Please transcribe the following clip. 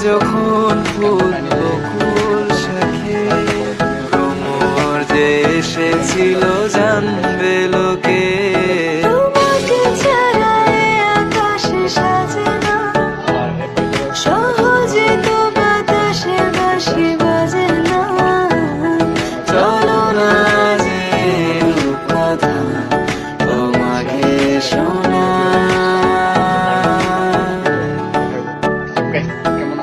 যখন ফুল বকুল শাখে তোমার যে এসেছিল জানবে লোকে। আকাশে সাজে না